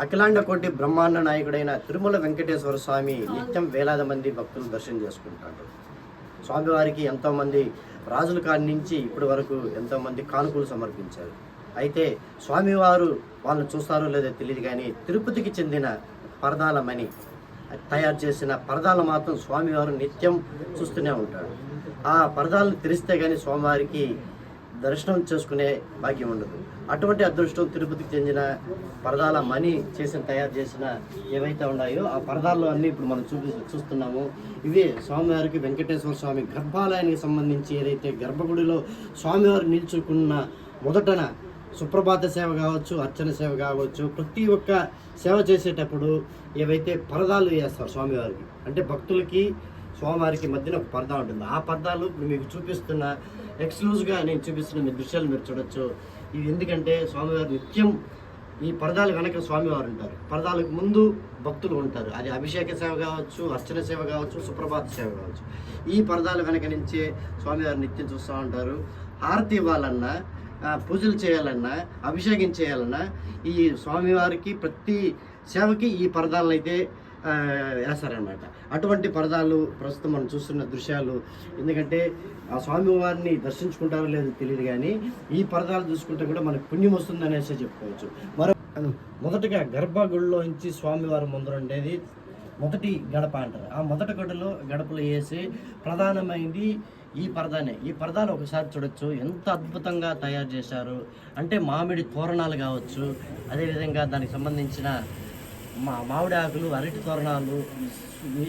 అఖిలాండ కోటి బ్రహ్మాండ నాయకుడైన తిరుమల వెంకటేశ్వర స్వామి నిత్యం వేలాది మంది భక్తులు దర్శనం చేసుకుంటారు స్వామివారికి ఎంతోమంది రాజుల కాడి నుంచి ఇప్పటి వరకు ఎంతోమంది కానుకలు సమర్పించారు. అయితే స్వామివారు వాళ్ళని చూస్తారో లేదో తెలియదు కానీ తిరుపతికి చెందిన పరదాలమని తయారు చేసిన పరదాలు మాత్రం స్వామివారు నిత్యం చూస్తూనే ఉంటాడు. ఆ పరదాలను తెరిస్తే కానీ స్వామివారికి దర్శనం చేసుకునే భాగ్యం ఉండదు. అటువంటి అదృష్టం తిరుపతికి చెందిన పరదాల మనీ చేసిన తయారు చేసిన ఏవైతే ఉన్నాయో ఆ పరదాలు అన్నీ ఇప్పుడు మనం చూపి చూస్తున్నాము. ఇవి స్వామివారికి వెంకటేశ్వర స్వామి గర్భాలయానికి సంబంధించి ఏదైతే గర్భగుడిలో స్వామివారు నిల్చుకున్న మొదటన సుప్రభాత సేవ కావచ్చు అర్చన సేవ కావచ్చు ప్రతి ఒక్క సేవ చేసేటప్పుడు ఏవైతే పరదాలు వేస్తారు స్వామివారికి అంటే భక్తులకి స్వామివారికి మధ్యన ఒక పరదా ఉంటుంది. ఆ పరదాలు ఇప్పుడు మీకు చూపిస్తున్న ఎక్స్క్లూజ్గా నేను చూపిస్తున్న మీ దృశ్యాలు మీరు చూడొచ్చు. ఇవి ఎందుకంటే స్వామివారు నిత్యం ఈ పరదాల వెనక స్వామివారు ఉంటారు. పరదాలకు ముందు భక్తులు ఉంటారు. అది అభిషేక సేవ కావచ్చు అర్చన సేవ కావచ్చు సుప్రభాత సేవ కావచ్చు. ఈ పరదాల వెనక నుంచే స్వామివారు నిత్యం చూస్తూ ఉంటారు. హారతి ఇవ్వాలన్నా పూజలు చేయాలన్నా అభిషేకం చేయాలన్నా ఈ స్వామివారికి ప్రతి సేవకి ఈ పరదాలను అయితే వేస్తారనమాట అటువంటి పరదాలు ప్రస్తుతం మనం చూస్తున్న దృశ్యాలు. ఎందుకంటే ఆ స్వామివారిని దర్శించుకుంటారో లేదో తెలియదు కానీ ఈ పరదాలు చూసుకుంటే కూడా మనకు పుణ్యం వస్తుంది అనేసి చెప్పుకోవచ్చు. మరో మొదటగా గర్భగుడిలో నుంచి స్వామివారి ముందర ఉండేది మొదటి గడప అంటారు. ఆ మొదటి గడలో గడపలో వేసి ప్రధానమైంది ఈ పరదానే. ఈ పరదాలు ఒకసారి చూడొచ్చు. ఎంత అద్భుతంగా తయారు చేశారు. అంటే మామిడి తోరణాలు కావచ్చు. అదేవిధంగా దానికి సంబంధించిన మా మామిడి ఆకులు అరటి తోరణాలు ఈ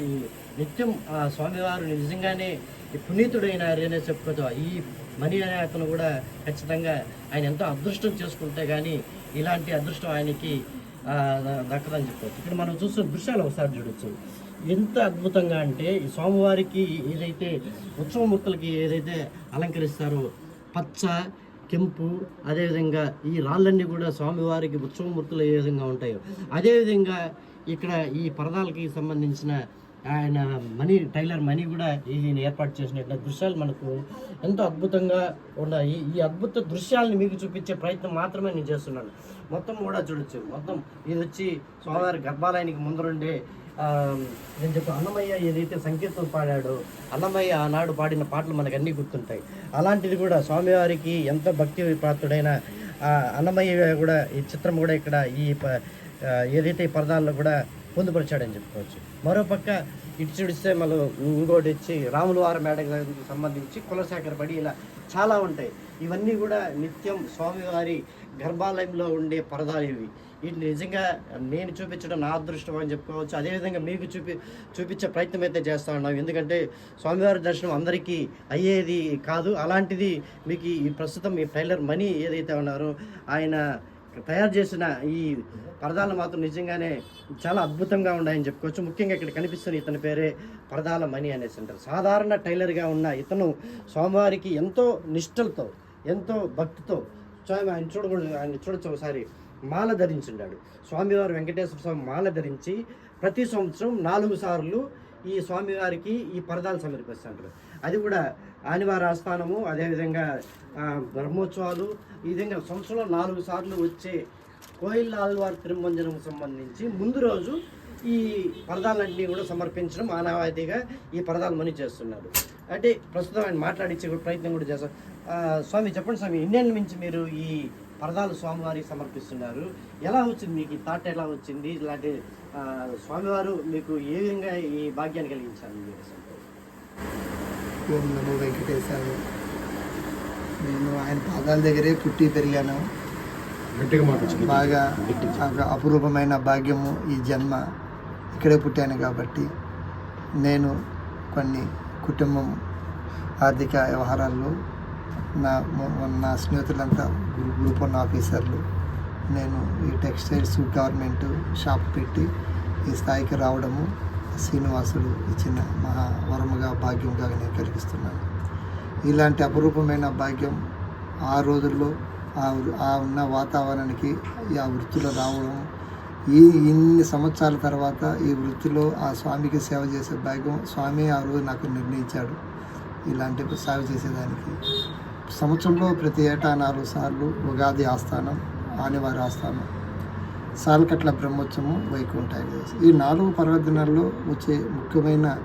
నిత్యం ఆ స్వామివారు నిజంగానే ఈ పునీతుడైన చెప్పుకోవచ్చు ఈ మణి అనే అతను కూడా ఖచ్చితంగా ఆయన ఎంతో అదృష్టం చేసుకుంటే కానీ ఇలాంటి అదృష్టం ఆయనకి దక్కదని చెప్పవచ్చు ఇక్కడ మనం చూస్తున్న దృశ్యాలు ఒకసారి చూడొచ్చు. ఎంత అద్భుతంగా అంటే ఈ స్వామివారికి ఏదైతే ఉత్సవమూర్తులకి ఏదైతే అలంకరిస్తారో పచ్చ కెంపు అదేవిధంగా ఈ రాళ్ళన్నీ కూడా స్వామివారికి ఉత్సవమూర్తులు ఏ విధంగా ఉంటాయో. అదేవిధంగా ఇక్కడ ఈ పరదాలకి సంబంధించిన ఆయన మనీ టైలర్ మనీ కూడా ఈయన ఏర్పాటు చేసిన దృశ్యాలు మనకు ఎంతో అద్భుతంగా ఉన్నాయి. ఈ అద్భుత దృశ్యాలను మీకు చూపించే ప్రయత్నం మాత్రమే నేను చేస్తున్నాను. మొత్తం కూడా చూడొచ్చు. మొత్తం ఇది వచ్చి స్వామివారి గర్భాలయానికి ముందరుండే నేను చెప్పి అన్నమయ్య ఏదైతే సంకీర్తన పాడాడో అన్నమయ్య ఆనాడు పాడిన పాటలు మనకు అన్నీ గుర్తుంటాయి. అలాంటిది కూడా స్వామివారికి ఎంత భక్తి పాత్రుడైన అన్నమయ్య కూడా ఈ చిత్రం కూడా ఇక్కడ ఈ ప- ఏదైతే ఈ పరదాల్లో కూడా పొందుపరిచాడని చెప్పుకోవచ్చు. మరోపక్క ఇటు చూడిస్తే మళ్ళీ ఇంకోటి ఇచ్చి రాముల మేడకు సంబంధించి కులశేఖర పడి ఇలా చాలా ఉంటాయి. ఇవన్నీ కూడా నిత్యం స్వామివారి గర్భాలయంలో ఉండే పరదాలు ఇవి. వీటిని నిజంగా నేను చూపించడం నా అదృష్టం అని చెప్పుకోవచ్చు. అదేవిధంగా మీకు చూపి చూపించే ప్రయత్నం అయితే చేస్తా ఉన్నాం. ఎందుకంటే స్వామివారి దర్శనం అందరికీ అయ్యేది కాదు. అలాంటిది మీకు ఈ ప్రస్తుతం ఈ టైలర్ మనీ ఏదైతే ఉన్నారో ఆయన తయారు చేసిన ఈ పరదాలు మాత్రం నిజంగానే చాలా అద్భుతంగా ఉన్నాయని చెప్పుకోవచ్చు. ముఖ్యంగా ఇక్కడ కనిపిస్తున్న ఇతని పేరే పరదాల మణి అనేసి అంటారు సాధారణ టైలర్గా ఉన్న ఇతను స్వామివారికి ఎంతో నిష్టలతో ఎంతో భక్తితో స్వామి ఆయన చూడకూడదు ఆయన చూడొచ్చు ఒకసారి మాల ధరించున్నాడు స్వామివారు వెంకటేశ్వర స్వామి మాల ధరించి ప్రతి సంవత్సరం నాలుగు సార్లు ఈ స్వామివారికి ఈ పరదాలు సమర్పిస్తుంటారు. అది కూడా ఆదివార ఆస్థానము అదేవిధంగా బ్రహ్మోత్సవాలు ఈ విధంగా సంవత్సరంలో నాలుగు సార్లు వచ్చే కోయిల్ ఆల్వార్ తిరుమంజనం సంబంధించి ముందు రోజు ఈ పరదాలన్నీ కూడా సమర్పించడం ఆనవాయితీగా ఈ పరదాలు మనీ చేస్తున్నారు. అంటే ప్రస్తుతం ఆయన మాట్లాడించే ప్రయత్నం కూడా చేస్తారు స్వామి చెప్పండి స్వామి ఇండియన్ నుంచి మీరు ఈ పరదాలు స్వామివారికి సమర్పిస్తున్నారు. ఎలా వచ్చింది మీకు ఈ థాట్ ఎలా వచ్చింది? ఇలాంటి స్వామివారు మీకు ఏ విధంగా ఈ భాగ్యాన్ని కలిగించారు? మీరు ఓం నమో వెంకటేశాయ నేను ఆయన పాదాల దగ్గరే పుట్టి పెరిగాను. బాగా అపురూపమైన భాగ్యము ఈ జన్మ ఇక్కడే పుట్టాను కాబట్టి నేను కొన్ని కుటుంబం ఆర్థిక వ్యవహారాల్లో నా నా స్నేహితులంతా గ్రూ- గ్రూప్ వన్ ఆఫీసర్లు. నేను ఈ టెక్స్టైల్స్ గవర్నమెంట్ షాప్ పెట్టి ఈ స్థాయికి రావడము శ్రీనివాసుడు ఇచ్చిన మహా వరముగా భాగ్యంగా నేను కలిగిస్తున్నాను. ఇలాంటి అపురూపమైన భాగ్యం ఆ రోజుల్లో ఆ ఆ ఉన్న వాతావరణానికి ఆ వృత్తిలో రావడం ఈ ఇన్ని సంవత్సరాల తర్వాత ఈ వృత్తిలో ఆ స్వామికి సేవ చేసే భాగ్యం స్వామి ఆ రోజు నాకు నిర్ణయించాడు. ఇలాంటి సేవ చేసేదానికి. సంవత్సరంలో ప్రతి ఏటా నాలుగు సార్లు ఉగాది ఆస్థానం ఆనివారి ఆస్థానం సాల్కట్ల బ్రహ్మోత్సవం వైకుంఠ ఈ నాలుగు పర్వదినాల్లో వచ్చే ముఖ్యమైన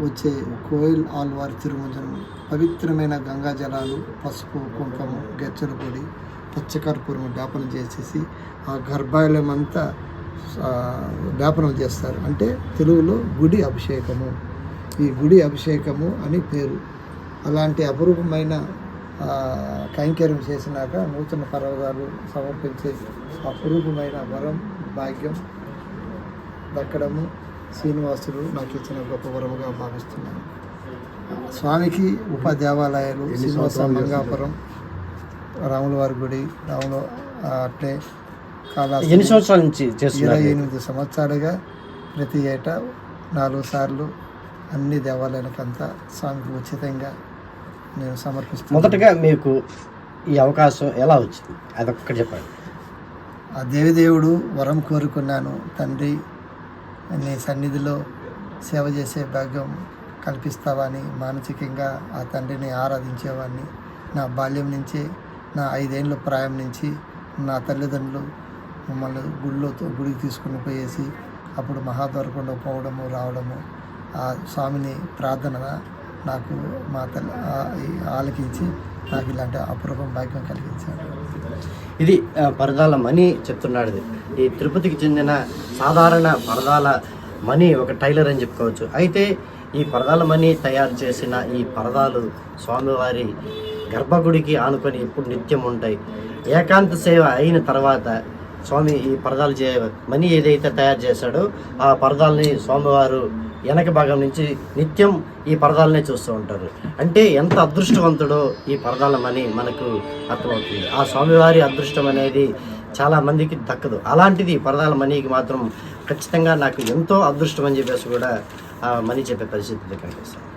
వచ్చే కోయిల్ ఆల్వార్ తిరుమంజనం పవిత్రమైన గంగా జలాలు పసుపు కుంకుమ గెచ్చల పొడి పచ్చకర్పూరం వ్యాపనం చేసేసి ఆ గర్భాలయం అంతా చేస్తారు. అంటే తెలుగులో గుడి అభిషేకము. ఈ గుడి అభిషేకము అని పేరు. అలాంటి అపురూపమైన కైంకర్యం చేసినాక నూతన పర్వతాలు సమర్పించే అపురూపమైన వరం భాగ్యం దక్కడము శ్రీనివాసుడు నాకు ఇచ్చిన గొప్ప వరముగా భావిస్తున్నాను. స్వామికి ఉప దేవాలయాలు శ్రీనివాస మంగాపురం రాముల వారి గుడి రాముల అట్లే కాళహస్తి ఎన్ని సంవత్సరాల నుంచి ఇరవై ఎనిమిది సంవత్సరాలుగా ప్రతి ఏటా నాలుగు సార్లు అన్ని దేవాలయాలకంతా స్వామికి ఉచితంగా నేను సమర్పిస్తున్నాను మొదటగా మీకు ఈ అవకాశం ఎలా వచ్చింది? అదొక్కటి చెప్పండి. ఆ దేవిదేవుడు వరం కోరుకున్నాను తండ్రి నీ సన్నిధిలో సేవ చేసే భాగ్యం కల్పిస్తావని మానసికంగా ఆ తండ్రిని ఆరాధించేవాడిని. నా బాల్యం నుంచి నా ఐదేళ్ళ ప్రాయం నుంచి నా తల్లిదండ్రులు మమ్మల్ని గుడిలో గుడికి తీసుకుని పోయేసి అప్పుడు మహాద్వారకుండా పోవడము రావడము ఆ స్వామిని ప్రార్థన నాకు మా తల్లి ఆలకించి నాకు ఇలాంటి అపూర్వం భాగ్యం కలిగించాడు ఇది పరదాల మణి చెప్తున్నాడు ఈ తిరుపతికి చెందిన సాధారణ పరదాల మణి ఒక టైలర్ అని చెప్పుకోవచ్చు. అయితే ఈ పరదాల మణి తయారు చేసిన ఈ పరదాలు స్వామివారి గర్భగుడికి ఆనుకొని ఎప్పుడు నిత్యం ఉంటాయి. ఏకాంత సేవ అయిన తర్వాత స్వామి ఈ పరదాలు చే మనీ ఏదైతే తయారు చేశాడో ఆ పరదాలని స్వామివారు వెనక భాగం నుంచి నిత్యం ఈ పరదాలనే చూస్తూ ఉంటారు. అంటే ఎంత అదృష్టవంతుడో ఈ పరదాల మని మనకు అర్థమవుతుంది. ఆ స్వామివారి అదృష్టం అనేది చాలా మందికి దక్కదు. అలాంటిది పరదాల మనీకి మాత్రం ఖచ్చితంగా నాకు ఎంతో అదృష్టం అని చెప్పేసి కూడా ఆ మనీ చెప్పే పరిస్థితి కనిపిస్తాను